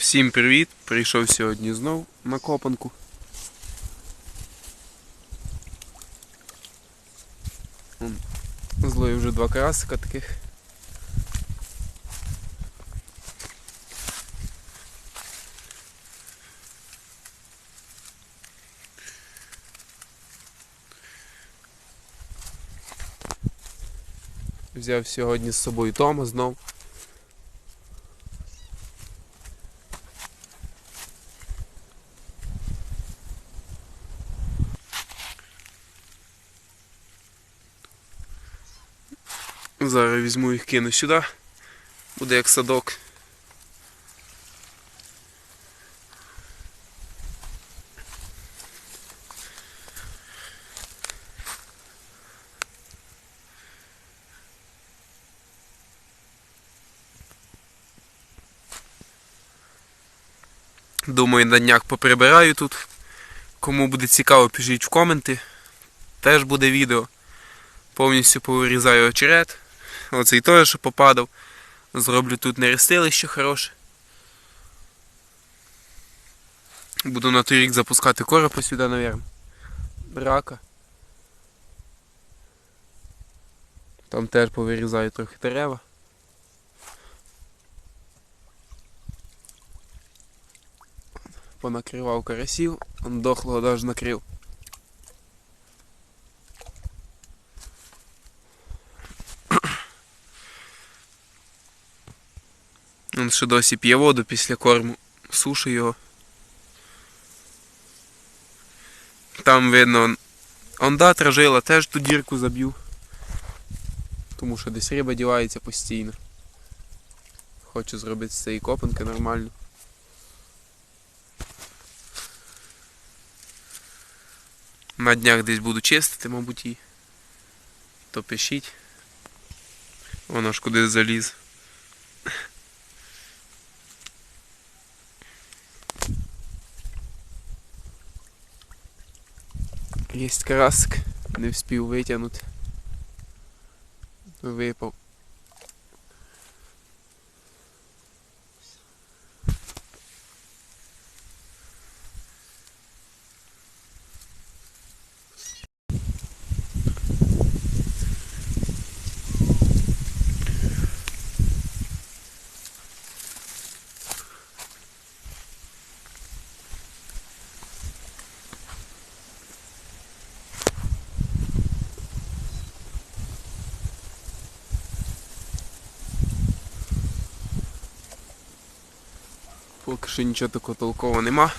Всім привіт! Прийшов сьогодні знов на копанку. Злою вже два карасика таких. Взяв сьогодні з собою Тома знов. Зараз візьму їх кину сюди. Буде як садок. Думаю, на днях поприбираю тут. Кому буде цікаво, пишіть в коменти. Теж буде відео. Повністю повирізаю очерет. Оцей теж, що попадав. Зроблю тут нерестилище хороше. Буду на той рік запускати коропа сюди, мабуть. Рака. Там теж повирізаю трохи дерева. Понакривав карасів, он дохлого навіть накрив. Він ще досі п'є воду після корму, сушу його. Там видно, он- ондатра жила, теж ту дірку заб'ю. Тому що десь риба дівається постійно. Хочу зробити з цієї копанки нормально. На днях десь буду чистити, мабуть, її. То пишіть. Воно ж куди заліз. Есть краск, не вспів витягнути. Випав. Поки що нічого такого толкового нема.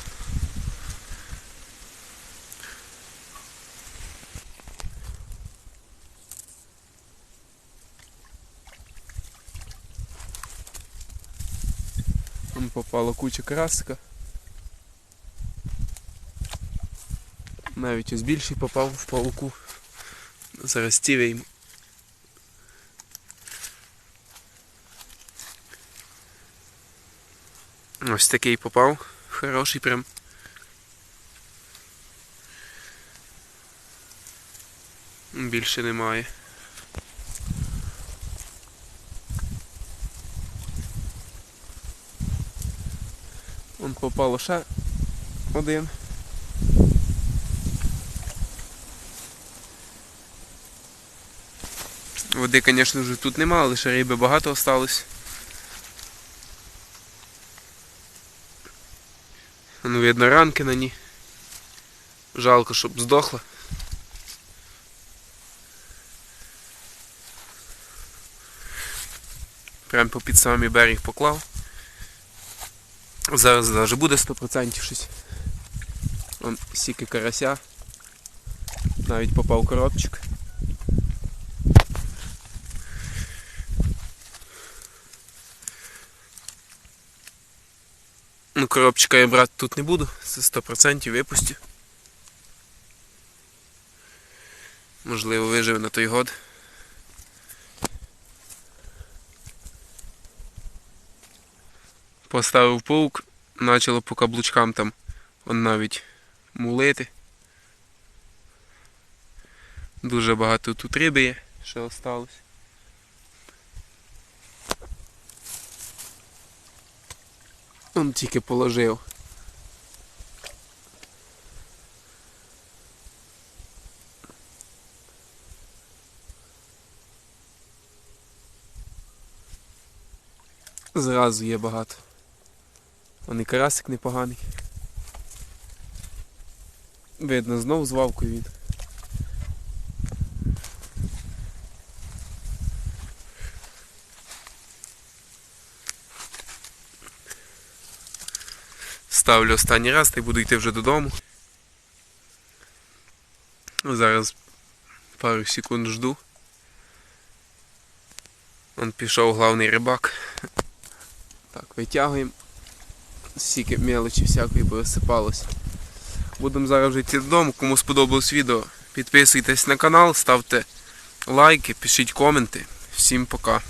Там попала куча красика. Навіть ось більший попав в пауку. Заростів я Ось такий попав. Хороший прям. Більше немає. Он попало ще один. Води, звісно, вже тут нема, лише риби багато осталось. Ну, видно ранки на ній. Жалко, щоб здохла. Прям по під самий берег поклав. Зараз навіть буде 100% щось. Вон сіки карася. Навіть попав коробчик. Ну, коробчика я брати тут не буду, це 100% випустю. Можливо, виживе на той год. Поставив паук, почало по каблучкам там он навіть мулити. Дуже багато тут риби є, ще осталось. Он тільки положив. Зразу є багато. Он і карасик непоганий. Видно, знов з вавкою він. Ставлю останній раз та й буду йти вже додому. Ну, Зараз пару секунд жду. Он пішов главний рибак. Так, витягуємо. Стільки мелочі всякої повисипалось. Будемо зараз вже йти додому. Кому сподобалось відео, підписуйтесь на канал, ставте лайки, пишіть коменти. Всім пока.